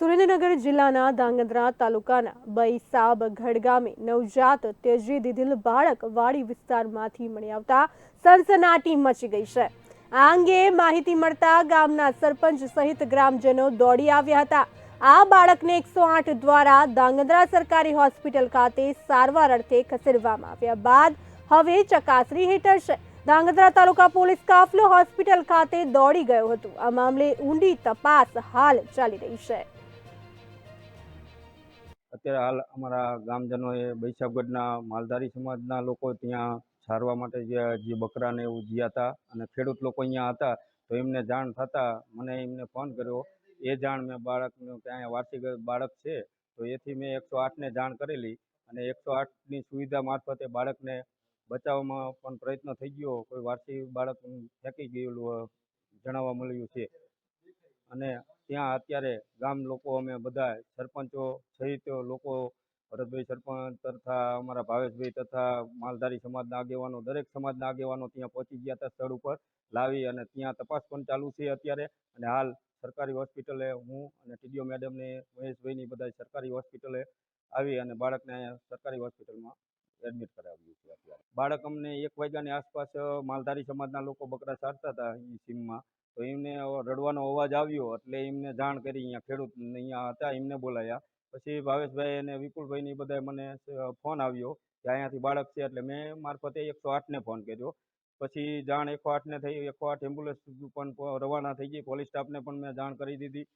સુરેન્દ્રનગર જિલ્લાના ધાંગધ્રા તાલુકાના બૈસાબ ગઢ ગામે નવજાત ત્યજી દીધેલ બાળક વાડી વિસ્તારમાંથી મળી આવતા સનસનાટી મચી ગઈ છે. આ અંગે માહિતી મળતા ગામના સરપંચ સહિત ગ્રામજનો દોડી આવ્યા હતા. આ બાળકને એકસો આઠ દ્વારા ધાંગધ્રા સરકારી હોસ્પિટલ ખાતે સારવાર અર્થે ખસેડવામાં આવ્યા બાદ હવે ચકાસણી હેઠળ છે. ધાંગધ્રા તાલુકા પોલીસ કાફલો હોસ્પિટલ ખાતે દોડી ગયો હતો. આ મામલે ઊંડી તપાસ હાલ ચાલી રહી છે. અત્યારે હાલ અમારા ગામજનોએ બૈસાબગઢના માલધારી સમાજના લોકો ત્યાં સારવા માટે જે બકરાને એવું જીયા હતા અને ખેડૂત લોકો અહીંયા હતા, તો એમને જાણ થતાં મને એમને ફોન કર્યો. એ જાણ મેં બાળકનું અહીંયા વાર્ષિક બાળક છે, તો એથી મેં એકસો આઠને જાણ કરેલી અને એકસો આઠની સુવિધા મારફતે બાળકને બચાવવામાં પણ પ્રયત્ન થઈ ગયો. કોઈ વાર્ષિક બાળક ફેંકી ગયેલું જણાવવા મળ્યું છે. અને ત્યાં અત્યારે ગામ લોકો અમે બધા સરપંચો સહિત લોકો, ભરતભાઈ સરપંચ તથા અમારા ભાવેશભાઈ તથા માલધારી સમાજના આગેવાનો, દરેક સમાજના આગેવાનો ત્યાં પહોંચી ગયા હતા સ્થળ ઉપર લાવી અને ત્યાં તપાસ પણ ચાલુ છે અત્યારે. અને હાલ સરકારી હોસ્પિટલે હું અને ટીડીઓ મેડમને, મહેશભાઈની બધા સરકારી હોસ્પિટલે આવી અને બાળકને સરકારી હોસ્પિટલમાં એડમિટ કરાવ્યું છે અત્યારે. બાળક અમને એક વાગ્યાની આસપાસ માલધારી સમાજના લોકો બકરા ચારતા હતા એ સીમમાં. તો એમને રડવાનો અવાજ આવ્યો એટલે એમને જાણ કરી અહીંયા ખેડૂત અહીંયા હતા, એમને બોલાયા. પછી ભાવેશભાઈ અને વિપુલભાઈને ની બધાએ મને ફોન આવ્યો કે અહીંયાથી બાળક છે એટલે મેં મારફતે એકસો આઠને ફોન કર્યો. પછી જાણ એકસો આઠને થઈ, એકસો આઠ એમ્બ્યુલન્સ પણ રવાના થઈ ગઈ. પોલીસ સ્ટાફને પણ મેં જાણ કરી દીધી.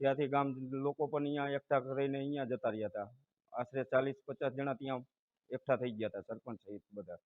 ત્યાંથી ગામ લોકો પણ અહીંયા એકઠા કરીને અહીંયા જતા રહ્યા હતા. આશરે ચાલીસ પચાસ જણા ત્યાં એકઠા થઈ ગયા હતા સરપંચ સહિત બધા.